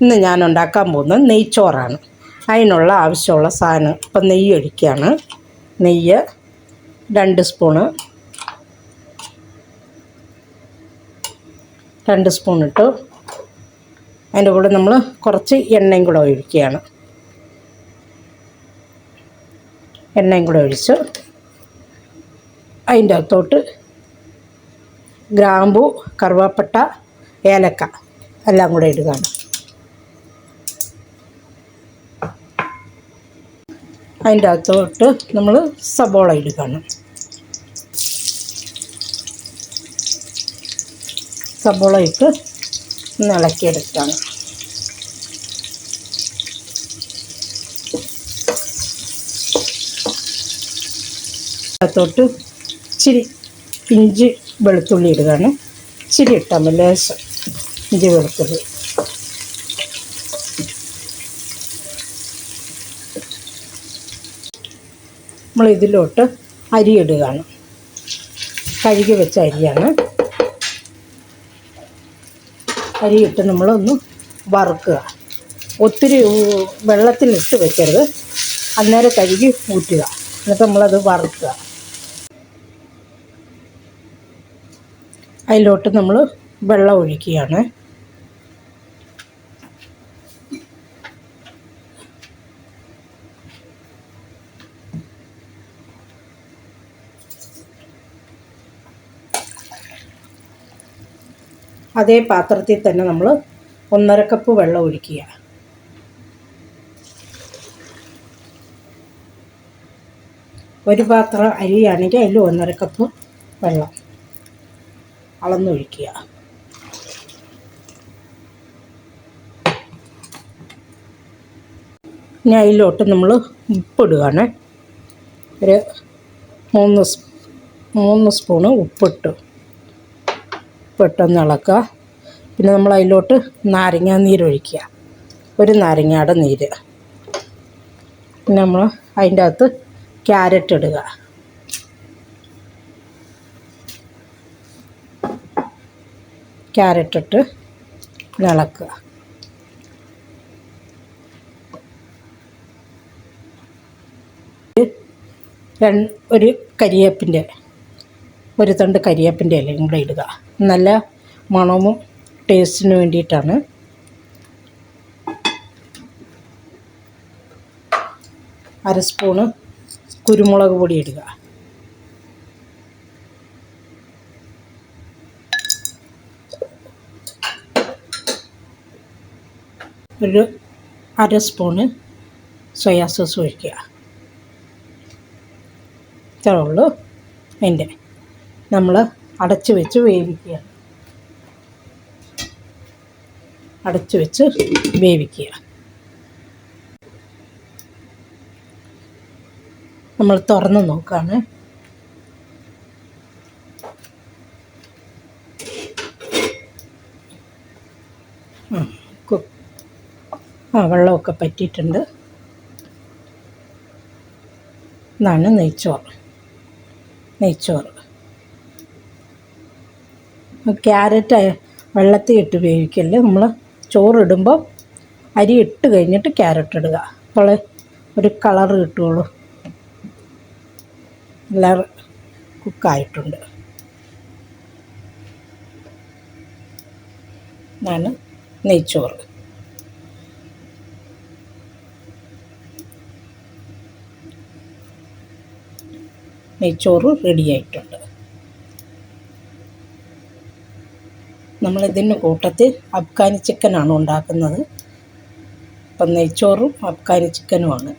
ഇന്ന് ഞാൻ ഉണ്ടാക്കാൻ പോകുന്നത് നെയ്ച്ചോറാണ്. അതിനുള്ള ആവശ്യമുള്ള സാധനം ഇപ്പം നെയ്യ് ഒഴിക്കുകയാണ്. നെയ്യ് രണ്ട് സ്പൂണ്. രണ്ട് സ്പൂൺ ഇട്ടു. അതിന്റെ കൂടെ നമ്മൾ കുറച്ച് എണ്ണയും കൂടെ ഒഴിക്കുകയാണ്. എണ്ണയും കൂടെ ഒഴിച്ച് അതിന്റെ അകത്തോട്ട് ഗ്രാമ്പു കറുവാപ്പട്ട ഏലക്ക എല്ലാം കൂടെ ഇടുകയാണ്. അതിന്റെ അകത്തോട്ട് നമ്മൾ സബോള ഇടുകയാണ്. സബോള ഇട്ട് ഒന്ന് ഇളക്കിയെടുക്കുകയാണ്. അകത്തോട്ട് ഇച്ചിരി ഇഞ്ചി വെളുത്തുള്ളി ഇടുകയാണ്. ഇച്ചിരി ഇട്ടാൽ മതി ലേശം ഇഞ്ചി വെളുത്തുള്ളി. നമ്മൾ ഇതിലോട്ട് അരി ഇടുകയാണ് കഴുകി വെച്ച അരിയാണ്. അരിയിട്ട് നമ്മളൊന്ന് വറുക്കുക. ഒത്തിരി വെള്ളത്തിലിട്ട് വെക്കരുത്. അന്നേരം കഴുകി ഊറ്റുക. എന്നിട്ട് നമ്മളത് വറുക്കുക. അതിലോട്ട് നമ്മൾ വെള്ളം ഒഴിക്കുകയാണ്. അതേ പാത്രത്തിൽ തന്നെ നമ്മൾ ഒന്നര കപ്പ് വെള്ളം ഒഴിക്കുക. ഒരു പാത്രം അരിയാണെങ്കിൽ അതിൽ ഒന്നര കപ്പ് വെള്ളം അളന്നൊഴിക്കുക. ഇനി അതിലോട്ട് നമ്മൾ ഉപ്പിടുകയാണ്. ഒരു മൂന്ന് മൂന്ന് സ്പൂണ് ഉപ്പിട്ടു. ഉപ്പിട്ടൊന്ന് ഇളക്കുക. പിന്നെ നമ്മൾ അതിലോട്ട് നാരങ്ങ നീരൊഴിക്കുക ഒരു നാരങ്ങയുടെ നീര്. പിന്നെ നമ്മൾ അതിന്റെ അകത്ത് ക്യാരറ്റ് ഇടുക. ക്യാരറ്റ് ഇട്ട് ഇളക്കുക. ഒരു കരിയേപ്പിന്റെ ഒരു തണ്ട് കരിയേപ്പിന്റെ ഇലയും കൂടെ ഇടുക. നല്ല മണവും ടേസ്റ്റിന് വേണ്ടിയിട്ടാണ്. അര സ്പൂണ് കുരുമുളക് പൊടി ഇടുക. ഒരു അര സ്പൂണ് സോയാ സോസ് ഒഴിക്കുക. ഇത്രേ ഉള്ളൂ. അതിന്റെ നമ്മൾ അടച്ച് വെച്ച് വേവിക്കുക. അടച്ചു വെച്ച് വേവിക്കുക. നമ്മൾ തുറന്ന് നോക്കുകയാണ് ആ, വെള്ളമൊക്കെ പറ്റിയിട്ടുണ്ട്. ഇതാണ് നെയ്ച്ചോറ്. നെയ്ച്ചോറ്. ക്യാരറ്റ് വെള്ളത്തിൽ ഇട്ട് വേവിക്കല്ലേ? നമ്മൾ ചോറിടുമ്പോൾ അരി ഇട്ട് കഴിഞ്ഞിട്ട് ക്യാരറ്റ് ഇടുക. അപ്പോൾ ഒരു കളർ കിട്ടുള്ളൂ. എല്ലാം കുക്കായിട്ടുണ്ട്. ഇതാണ് നെയ്ച്ചോറ്. നെയ്ച്ചോറ് റെഡിയായിട്ടുണ്ട് നമ്മളിതിന് കൂട്ടത്തിൽ അഫ്ഗാനി ചിക്കനാണ് ഉണ്ടാക്കുന്നത്. അപ്പം നെയ്ച്ചോറും അഫ്ഗാനി ചിക്കനുമാണ്